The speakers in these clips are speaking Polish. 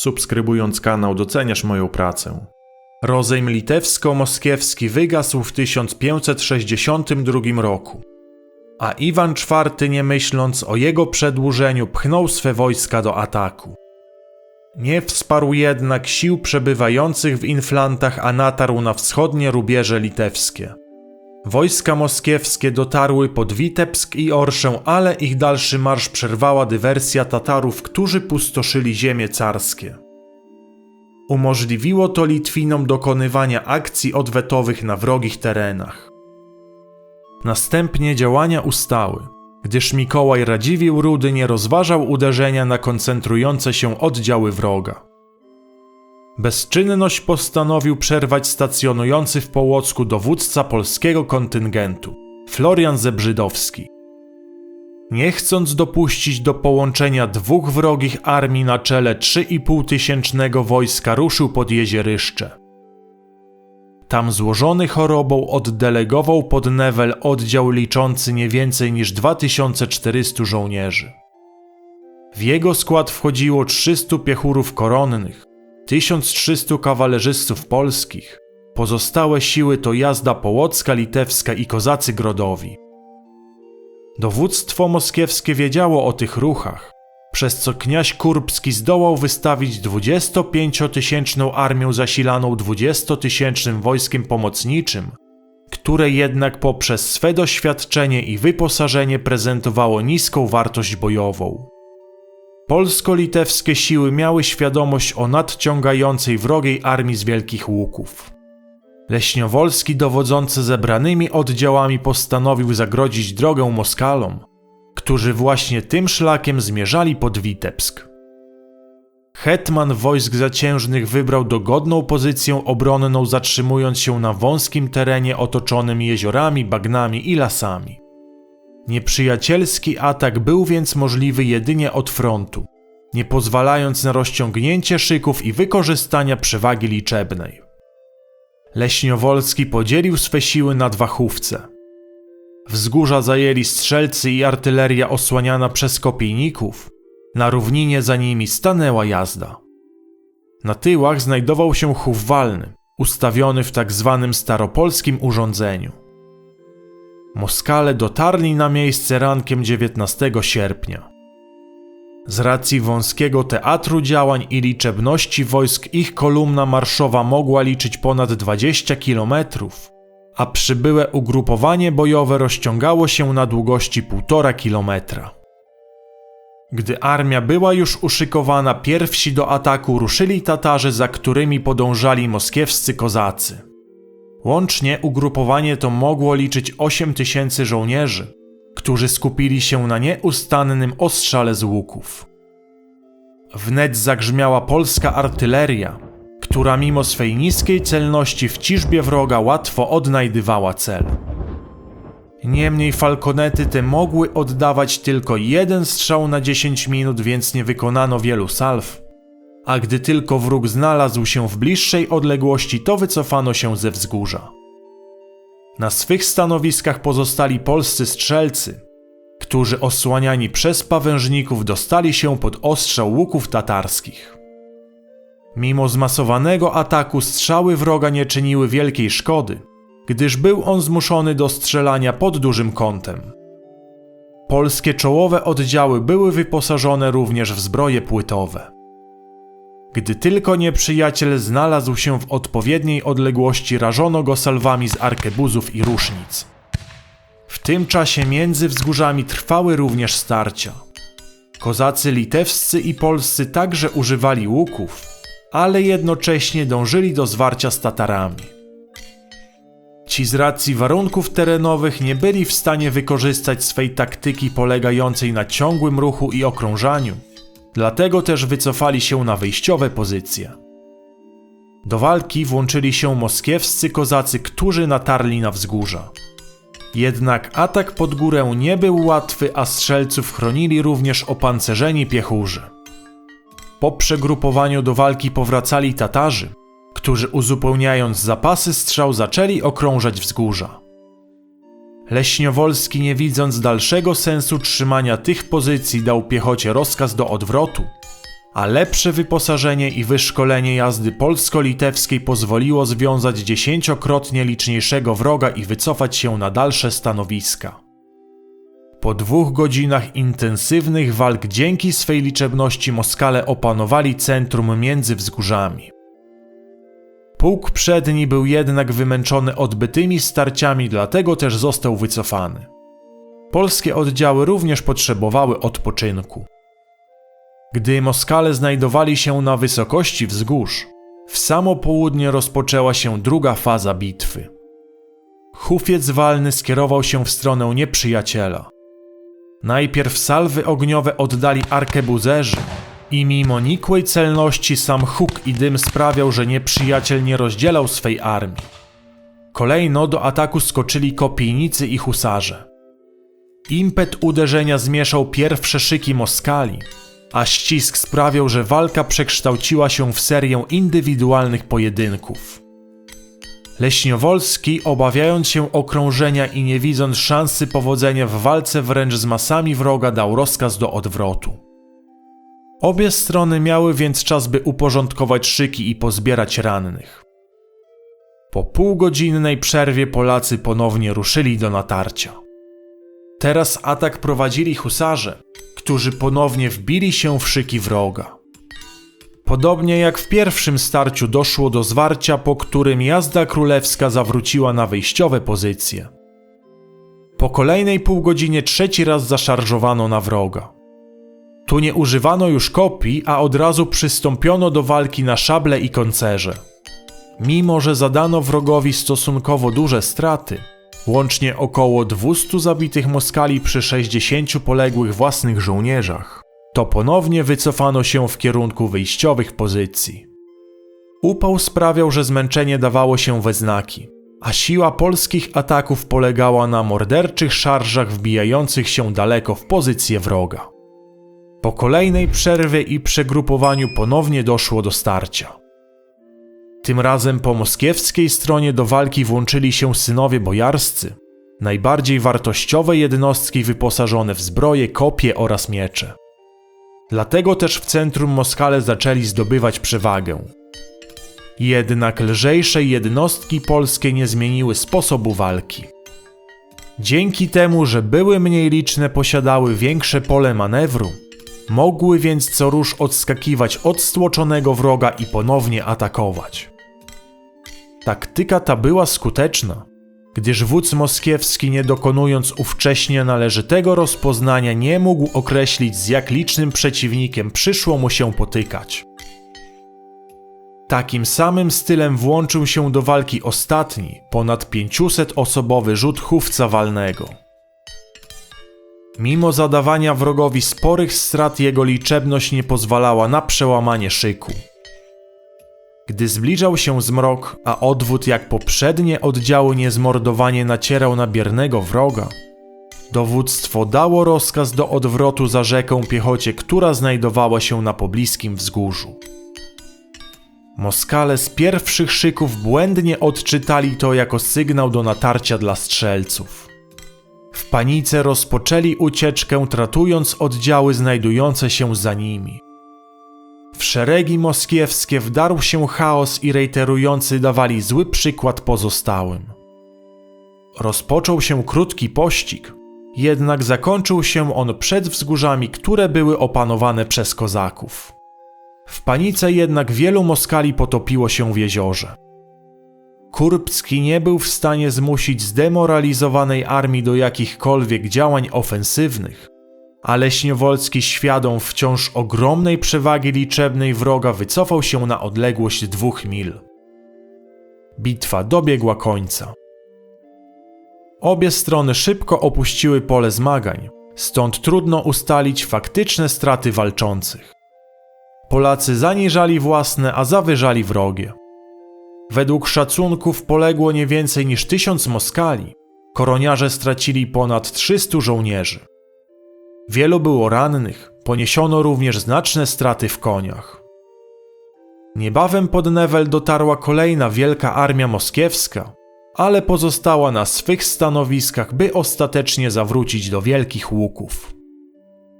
Subskrybując kanał doceniasz moją pracę. Rozejm litewsko-moskiewski wygasł w 1562 roku, a Iwan IV nie myśląc o jego przedłużeniu pchnął swe wojska do ataku. Nie wsparł jednak sił przebywających w Inflantach, a natarł na wschodnie rubieże litewskie. Wojska moskiewskie dotarły pod Witebsk i Orszę, ale ich dalszy marsz przerwała dywersja Tatarów, którzy pustoszyli ziemie carskie. Umożliwiło to Litwinom dokonywania akcji odwetowych na wrogich terenach. Następnie działania ustały, gdyż Mikołaj Radziwiłł Rudy nie rozważał uderzenia na koncentrujące się oddziały wroga. Bezczynność postanowił przerwać stacjonujący w Połocku dowódca polskiego kontyngentu, Florian Zebrzydowski. Nie chcąc dopuścić do połączenia dwóch wrogich armii na czele 3,5 tysięcznego wojska ruszył pod Jezieryszcze. Tam złożony chorobą oddelegował pod Newel oddział liczący nie więcej niż 2400 żołnierzy. W jego skład wchodziło 300 piechurów koronnych, 1300 kawalerzystów polskich. Pozostałe siły to jazda połocka, litewska i kozacy grodowi. Dowództwo moskiewskie wiedziało o tych ruchach, przez co kniaź Kurbski zdołał wystawić 25-tysięczną armię zasilaną 20-tysięcznym wojskiem pomocniczym, które jednak poprzez swe doświadczenie i wyposażenie prezentowało niską wartość bojową. Polsko-litewskie siły miały świadomość o nadciągającej wrogiej armii z Wielkich Łuków. Leśniowolski dowodzący zebranymi oddziałami postanowił zagrodzić drogę Moskalom, którzy właśnie tym szlakiem zmierzali pod Witebsk. Hetman wojsk zaciężnych wybrał dogodną pozycję obronną, zatrzymując się na wąskim terenie otoczonym jeziorami, bagnami i lasami. Nieprzyjacielski atak był więc możliwy jedynie od frontu, nie pozwalając na rozciągnięcie szyków i wykorzystania przewagi liczebnej. Leśniowolski podzielił swe siły na dwa chówce. Wzgórza zajęli strzelcy i artyleria osłaniana przez kopijników. Na równinie za nimi stanęła jazda. Na tyłach znajdował się chów walny, ustawiony w tak zwanym staropolskim urządzeniu. Moskale dotarli na miejsce rankiem 19 sierpnia. Z racji wąskiego teatru działań i liczebności wojsk ich kolumna marszowa mogła liczyć ponad 20 kilometrów, a przybyłe ugrupowanie bojowe rozciągało się na długości 1,5 kilometra. Gdy armia była już uszykowana, pierwsi do ataku ruszyli Tatarzy, za którymi podążali moskiewscy kozacy. Łącznie ugrupowanie to mogło liczyć 8 tysięcy żołnierzy, którzy skupili się na nieustannym ostrzale z łuków. Wnet zagrzmiała polska artyleria, która mimo swej niskiej celności w ciżbie wroga łatwo odnajdywała cel. Niemniej falkonety te mogły oddawać tylko jeden strzał na 10 minut, więc nie wykonano wielu salw. A gdy tylko wróg znalazł się w bliższej odległości, to wycofano się ze wzgórza. Na swych stanowiskach pozostali polscy strzelcy, którzy osłaniani przez pawężników dostali się pod ostrzał łuków tatarskich. Mimo zmasowanego ataku strzały wroga nie czyniły wielkiej szkody, gdyż był on zmuszony do strzelania pod dużym kątem. Polskie czołowe oddziały były wyposażone również w zbroje płytowe. Gdy tylko nieprzyjaciel znalazł się w odpowiedniej odległości, rażono go salwami z arkebuzów i rusznic. W tym czasie między wzgórzami trwały również starcia. Kozacy litewscy i polscy także używali łuków, ale jednocześnie dążyli do zwarcia z Tatarami. Ci z racji warunków terenowych nie byli w stanie wykorzystać swej taktyki polegającej na ciągłym ruchu i okrążaniu, dlatego też wycofali się na wyjściowe pozycje. Do walki włączyli się moskiewscy kozacy, którzy natarli na wzgórza. Jednak atak pod górę nie był łatwy, a strzelców chronili również opancerzeni piechurzy. Po przegrupowaniu do walki powracali Tatarzy, którzy uzupełniając zapasy strzał zaczęli okrążać wzgórza. Leśniowolski, nie widząc dalszego sensu trzymania tych pozycji, dał piechocie rozkaz do odwrotu, a lepsze wyposażenie i wyszkolenie jazdy polsko-litewskiej pozwoliło związać dziesięciokrotnie liczniejszego wroga i wycofać się na dalsze stanowiska. Po dwóch godzinach intensywnych walk dzięki swej liczebności Moskale opanowali centrum między wzgórzami. Pułk przedni był jednak wymęczony odbytymi starciami, dlatego też został wycofany. Polskie oddziały również potrzebowały odpoczynku. Gdy Moskale znajdowali się na wysokości wzgórz, w samo południe rozpoczęła się druga faza bitwy. Hufiec walny skierował się w stronę nieprzyjaciela. Najpierw salwy ogniowe oddali arkebuzerzy i mimo nikłej celności sam huk i dym sprawiał, że nieprzyjaciel nie rozdzielał swej armii. Kolejno do ataku skoczyli kopijnicy i husarze. Impet uderzenia zmieszał pierwsze szyki Moskali, a ścisk sprawiał, że walka przekształciła się w serię indywidualnych pojedynków. Leśniowolski, obawiając się okrążenia i nie widząc szansy powodzenia w walce wręcz z masami wroga, dał rozkaz do odwrotu. Obie strony miały więc czas, by uporządkować szyki i pozbierać rannych. Po półgodzinnej przerwie Polacy ponownie ruszyli do natarcia. Teraz atak prowadzili husarze, którzy ponownie wbili się w szyki wroga. Podobnie jak w pierwszym starciu doszło do zwarcia, po którym jazda królewska zawróciła na wyjściowe pozycje. Po kolejnej półgodzinie trzeci raz zaszarżowano na wroga. Tu nie używano już kopii, a od razu przystąpiono do walki na szable i koncerze. Mimo, że zadano wrogowi stosunkowo duże straty, łącznie około 200 zabitych Moskali przy 60 poległych własnych żołnierzach, to ponownie wycofano się w kierunku wyjściowych pozycji. Upał sprawiał, że zmęczenie dawało się we znaki, a siła polskich ataków polegała na morderczych szarżach wbijających się daleko w pozycję wroga. Po kolejnej przerwie i przegrupowaniu ponownie doszło do starcia. Tym razem po moskiewskiej stronie do walki włączyli się synowie bojarscy, najbardziej wartościowe jednostki wyposażone w zbroje, kopie oraz miecze. Dlatego też w centrum Moskale zaczęli zdobywać przewagę. Jednak lżejsze jednostki polskie nie zmieniły sposobu walki. Dzięki temu, że były mniej liczne, posiadały większe pole manewru, mogły więc co rusz odskakiwać od stłoczonego wroga i ponownie atakować. Taktyka ta była skuteczna, gdyż wódz moskiewski, nie dokonując ówcześnie należytego rozpoznania, nie mógł określić, z jak licznym przeciwnikiem przyszło mu się potykać. Takim samym stylem włączył się do walki ostatni, ponad 500-osobowy rzut chówca walnego. Mimo zadawania wrogowi sporych strat, jego liczebność nie pozwalała na przełamanie szyku. Gdy zbliżał się zmrok, a odwód jak poprzednie oddziały niezmordowanie nacierał na biernego wroga, dowództwo dało rozkaz do odwrotu za rzeką piechocie, która znajdowała się na pobliskim wzgórzu. Moskale z pierwszych szyków błędnie odczytali to jako sygnał do natarcia dla strzelców. W panice rozpoczęli ucieczkę, tratując oddziały znajdujące się za nimi. W szeregi moskiewskie wdarł się chaos i rejterujący dawali zły przykład pozostałym. Rozpoczął się krótki pościg, jednak zakończył się on przed wzgórzami, które były opanowane przez kozaków. W panice jednak wielu Moskali potopiło się w jeziorze. Kurbski nie był w stanie zmusić zdemoralizowanej armii do jakichkolwiek działań ofensywnych, ale Śniowolski świadom wciąż ogromnej przewagi liczebnej wroga wycofał się na odległość dwóch mil. Bitwa dobiegła końca. Obie strony szybko opuściły pole zmagań, stąd trudno ustalić faktyczne straty walczących. Polacy zaniżali własne, a zawyżali wrogie. Według szacunków poległo nie więcej niż tysiąc Moskali. Koroniarze stracili ponad 300 żołnierzy. Wielu było rannych, poniesiono również znaczne straty w koniach. Niebawem pod Newel dotarła kolejna wielka armia moskiewska, ale pozostała na swych stanowiskach, by ostatecznie zawrócić do wielkich łuków.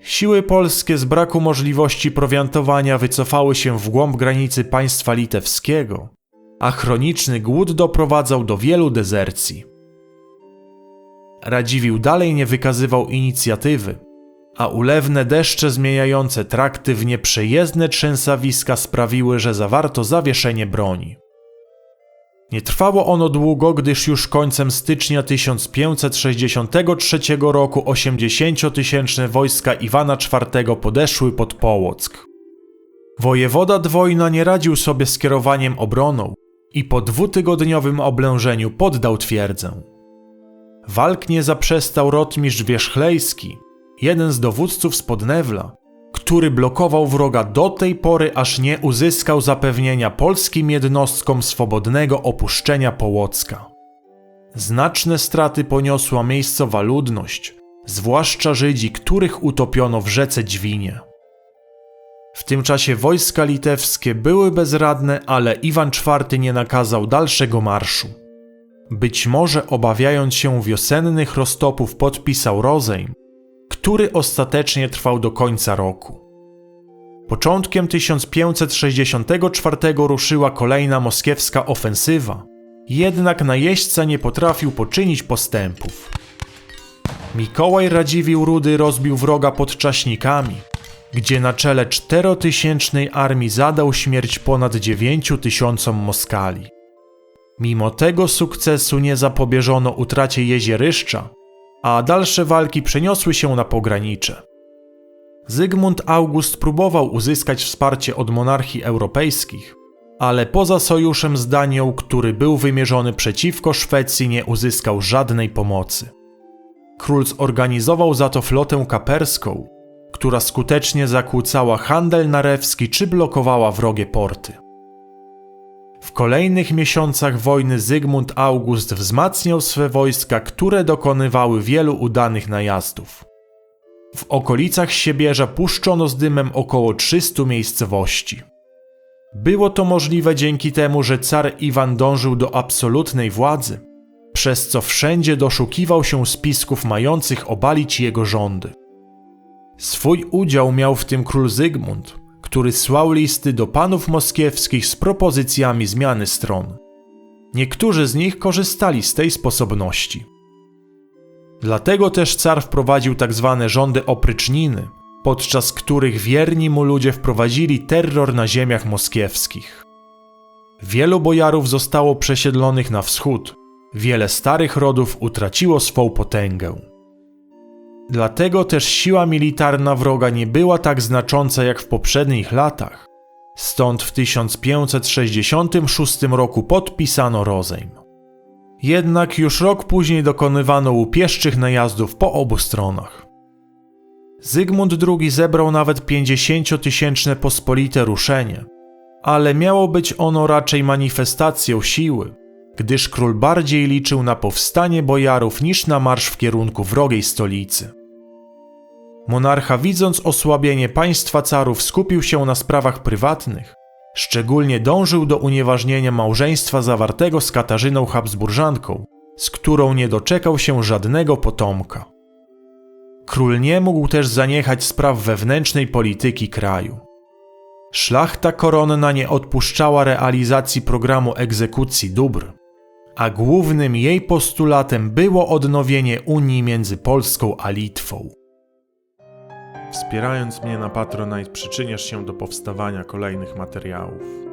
Siły polskie z braku możliwości prowiantowania wycofały się w głąb granicy państwa litewskiego, a chroniczny głód doprowadzał do wielu dezercji. Radziwiłł dalej nie wykazywał inicjatywy, a ulewne deszcze zmieniające trakty w nieprzejezdne trzęsawiska sprawiły, że zawarto zawieszenie broni. Nie trwało ono długo, gdyż już końcem stycznia 1563 roku 80-tysięczne wojska Iwana IV podeszły pod Połock. Wojewoda Dwojna nie radził sobie z kierowaniem obroną i po dwutygodniowym oblężeniu poddał twierdzę. Walk nie zaprzestał rotmistrz Wierzchlejski, jeden z dowódców z Podnewla, który blokował wroga do tej pory, aż nie uzyskał zapewnienia polskim jednostkom swobodnego opuszczenia Połocka. Znaczne straty poniosła miejscowa ludność, zwłaszcza Żydzi, których utopiono w rzece Dźwinie. W tym czasie wojska litewskie były bezradne, ale Iwan IV nie nakazał dalszego marszu. Być może obawiając się wiosennych roztopów podpisał rozejm, który ostatecznie trwał do końca roku. Początkiem 1564 ruszyła kolejna moskiewska ofensywa, jednak najeźdźca nie potrafił poczynić postępów. Mikołaj Radziwiłł Rudy rozbił wroga pod Czaśnikami, gdzie na czele czterotysięcznej armii zadał śmierć ponad dziewięciu tysiącom Moskali. Mimo tego sukcesu nie zapobieżono utracie Jezieryszcza, a dalsze walki przeniosły się na pogranicze. Zygmunt August próbował uzyskać wsparcie od monarchii europejskich, ale poza sojuszem z Danią, który był wymierzony przeciwko Szwecji, nie uzyskał żadnej pomocy. Król zorganizował za to flotę kaperską, która skutecznie zakłócała handel narewski czy blokowała wrogie porty. W kolejnych miesiącach wojny Zygmunt August wzmacniał swe wojska, które dokonywały wielu udanych najazdów. W okolicach Siebierza puszczono z dymem około 300 miejscowości. Było to możliwe dzięki temu, że car Iwan dążył do absolutnej władzy, przez co wszędzie doszukiwał się spisków mających obalić jego rządy. Swój udział miał w tym król Zygmunt, który słał listy do panów moskiewskich z propozycjami zmiany stron. Niektórzy z nich korzystali z tej sposobności. Dlatego też car wprowadził tak zwane rządy opryczniny, podczas których wierni mu ludzie wprowadzili terror na ziemiach moskiewskich. Wielu bojarów zostało przesiedlonych na wschód, wiele starych rodów utraciło swą potęgę. Dlatego też siła militarna wroga nie była tak znacząca jak w poprzednich latach. Stąd w 1566 roku podpisano rozejm. Jednak już rok później dokonywano łupieszczych najazdów po obu stronach. Zygmunt II zebrał nawet 50-tysięczne pospolite ruszenie, ale miało być ono raczej manifestacją siły, gdyż król bardziej liczył na powstanie bojarów niż na marsz w kierunku wrogiej stolicy. Monarcha, widząc osłabienie państwa carów, skupił się na sprawach prywatnych. Szczególnie dążył do unieważnienia małżeństwa zawartego z Katarzyną Habsburżanką, z którą nie doczekał się żadnego potomka. Król nie mógł też zaniechać spraw wewnętrznej polityki kraju. Szlachta koronna nie odpuszczała realizacji programu egzekucji dóbr, a głównym jej postulatem było odnowienie Unii między Polską a Litwą. Wspierając mnie na Patronite przyczyniasz się do powstawania kolejnych materiałów.